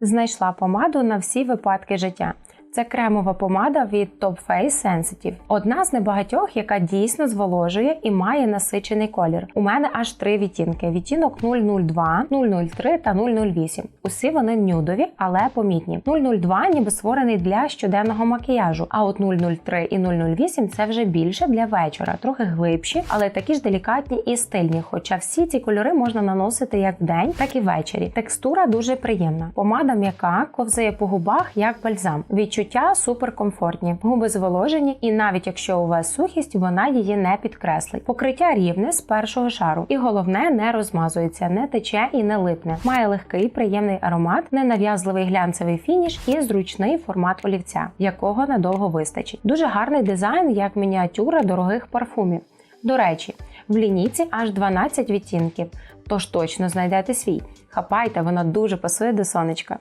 Знайшла помаду на всі випадки життя. Це кремова помада від Top Face Sensitive. Одна з небагатьох, яка дійсно зволожує і має насичений колір. У мене аж три відтінки: відтінок 002, 003 та 008. Усі вони нюдові, але помітні. 002 ніби створений для щоденного макіяжу. А от 003 і 008 це вже більше для вечора, трохи глибші, але такі ж делікатні і стильні. Хоча всі ці кольори можна наносити як вдень, так і ввечері. Текстура дуже приємна. Помада м'яка, ковзає по губах як бальзам. Відчуття суперкомфортні, губи зволожені, і навіть якщо у вас сухість, вона її не підкреслить. Покриття рівне з першого шару, і головне не розмазується, не тече і не липне. Має легкий приємний аромат, ненав'язливий глянцевий фініш і зручний формат олівця, якого надовго вистачить. Дуже гарний дизайн, як мініатюра дорогих парфумів. До речі, в лінійці аж 12 відтінків, тож точно знайдете свій. Хапайте, вона дуже пасує до сонечка.